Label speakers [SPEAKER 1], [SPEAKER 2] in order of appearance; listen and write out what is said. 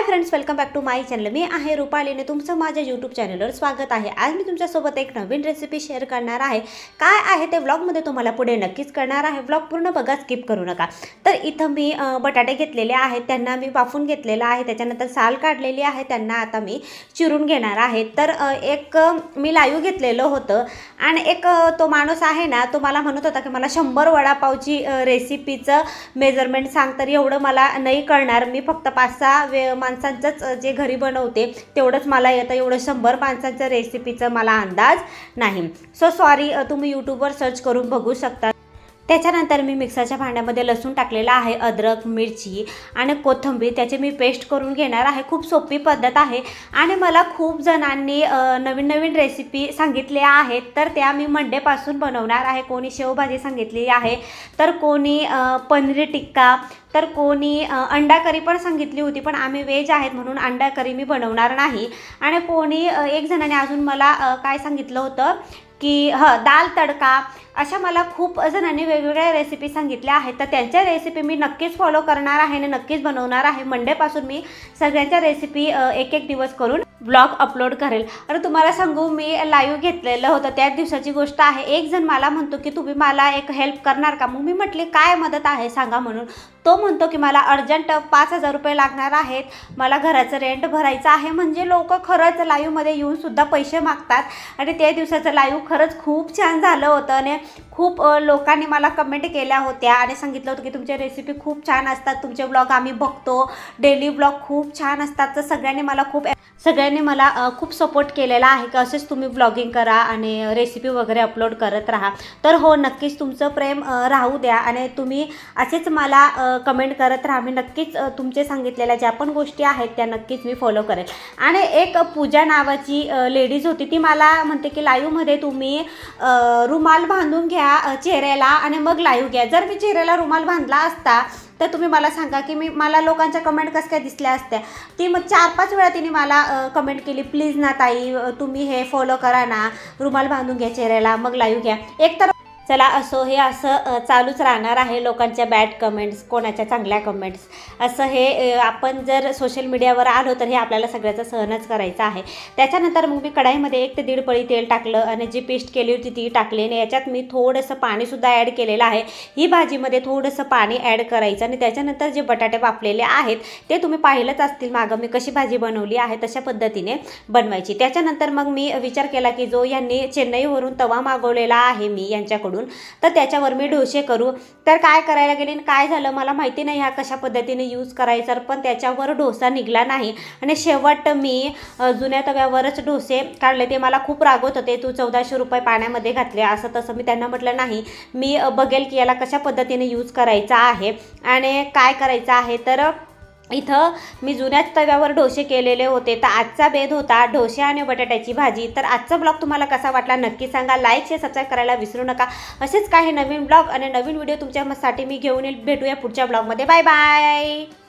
[SPEAKER 1] Hi friends welcome back to my channel मी आहे रुपालीने तुमचं माझ्या यूट्यूब चॅनलवर स्वागत आहे. आज मी तुमच्यासोबत एक नवीन रेसिपी शेअर करणार आहे. काय आहे ते व्लॉगमध्ये तुम्हाला पुढे नक्कीच करणार आहे. व्लॉग पूर्ण बघा स्किप करू नका. तर इथं मी बटाटे घेतलेले आहेत त्यांना मी वाफून घेतलेलं आहे त्याच्यानंतर साल काढलेली आहे त्यांना आता मी चिरून घेणार आहे. तर एक मी लाईव्ह घेतलेलं होतं आणि एक तो माणूस आहे ना तो मला म्हणत होता की मला शंभर वडापावची रेसिपीचं मेजरमेंट सांग तर एवढं मला नाही कळणार. मी फक्त पाच सहा वे माणसांचंच जे घरी बनवते तेवढंच मला येतं. एवढं शंभर माणसांच्या रेसिपीचं मला अंदाज नाही. सो सॉरी तुम्ही यूट्यूबवर सर्च करून बघू शकता. त्याच्यानंतर मी मिक्सरच्या भांड्यामध्ये लसूण टाकलेला आहे अद्रक मिरची आणि कोथिंबीर. त्याची मी पेस्ट करून घेणार आहे. खूप सोपी पद्धत आहे. आणि मला खूप जणांनी नवीन नवीन रेसिपी सांगितल्या आहेत. तर त्या मी मंडेपासून बनवणार आहे. कोणी शेवभाजी सांगितली आहे तर कोणी पनीर टिक्का तर कोणी अंडा करी पण सांगितली होती पण आम्ही व्हेज आहेत म्हणून अंडा करी मी बनवणार नाही. आणि कोणी एक जणाने अजून मला काय सांगितलं होतं की ह दाल तडका अशा मला खूप जणांनी वेगवेगळ्या रेसिपी सांगितल्या आहेत. तर त्यांच्या रेसिपी मी नक्कीच फॉलो करणार आहे आणि नक्कीच बनवणार आहे. मंडेपासून मी सगळ्यांच्या रेसिपी एक एक दिवस करून ब्लॉग अपलोड करेल. आणि तुम्हाला सांगू मी लाईव्ह घेतलेलं होतं. त्याच दिवसाची गोष्ट आहे. एक जण मला म्हणतो की तुम्ही मला एक हेल्प करणार का? मग मी म्हटले काय मदत आहे? सांगा म्हणून. तो म्हणतो की मला अर्जंट पाच हजार रुपये लागणार आहेत. मला घराचं रेंट भरायचं आहे. म्हणजे लोक खरंच लाईव्हमध्ये येऊनसुद्धा पैसे मागतात. आणि त्या दिवसाचं लाईव्ह खरंच खूप छान झालं होतं. आणि खूप लोकांनी मला कमेंट केल्या होत्या आणि सांगितलं होतं की तुमच्या रेसिपी खूप छान असतात. तुमचे ब्लॉग आम्ही बघतो. डेली ब्लॉग खूप छान असतात. तर सगळ्यांनी मला खूप सगळ्यांनी मला खूप सपोर्ट केलेला आहे की असेच तुम्ही ब्लॉगिंग करा आणि रेसिपी वगैरे अपलोड करत राहा. तर हो नक्कीच तुमचं प्रेम राहू द्या आणि तुम्ही असेच मला कमेंट करत राहा. मी नक्कीच तुमचे सांगितलेल्या ज्या पण गोष्टी आहेत त्या नक्कीच मी फॉलो करेल. आणि एक पूजा नावाची लेडीज होती ती मला म्हणते की लाईव्हमध्ये तुम्ही रुमाल बांधून घ्या चेहऱ्याला आणि मग लाईव्ह घ्या. जर मी चेहऱ्याला रुमाल बांधला असता तर तुम्ही मला सांगा की मी मला लोकांच्या कमेंट कसं काय दिसल्या असत्या? ती मग चार पाच वेळा तिने मला कमेंट केली प्लीज ना ताई तुम्ही हे फॉलो करा ना. रुमाल बांधून घ्या चेहऱ्याला मग लाईव्ह घ्या. एक तर चला असो हे असं चालूच राहणार आहे लोकांच्या बॅड कमेंट्स कोणाच्या चांगल्या कमेंट्स असं हे आपण जर सोशल मीडियावर आलो तर हे आपल्याला सगळ्याचं सहनच करायचं आहे. त्याच्यानंतर मग मी कढाईमध्ये एक ते दीड पळी तेल टाकलं आणि जी पेस्ट केली होती ती टाकली आणि याच्यात मी थोडंसं पाणीसुद्धा ॲड केलेलं आहे. ही भाजीमध्ये थोडंसं पाणी ॲड करायचं आणि त्याच्यानंतर जे बटाटे वापलेले आहेत ते तुम्ही पाहिलंच असतील. मागं मी कशी भाजी बनवली आहे तशा पद्धतीने बनवायची. त्याच्यानंतर मग मी विचार केला की जो यांनी चेन्नईवरून तवा मागवलेला आहे मी यांच्याकडून तर त्याच्यावर मी डोसे करू. तर काय करायला गेले आणि काय झालं मला माहिती नाही ह्या कशा पद्धतीने यूज करायचा पण त्याच्यावर डोसा निघला नाही. आणि शेवट मी जुन्या तव्यावरच डोसे काढले. ते मला खूप रागवत होते तू चौदाशे रुपये पाण्यामध्ये घातले. असं तसं मी त्यांना म्हटलं नाही मी बघेल की याला कशा पद्धतीने यूज करायचा आहे आणि काय करायचं आहे. तर इथं मी जुन्याच तव्यावर डोसे केलेले होते. तर आजचा बेद होता डोसे आणि बटाट्याची भाजी. तर आजचा ब्लॉग तुम्हाला कसा वाटला नक्की सांगा. लाईक शेअर सबस्क्राईब करायला विसरू नका. असेच काही नवीन ब्लॉग आणि नवीन व्हिडिओ तुमच्यासाठी मी घेऊन येईल. भेटूया पुढच्या ब्लॉगमध्ये. Bye bye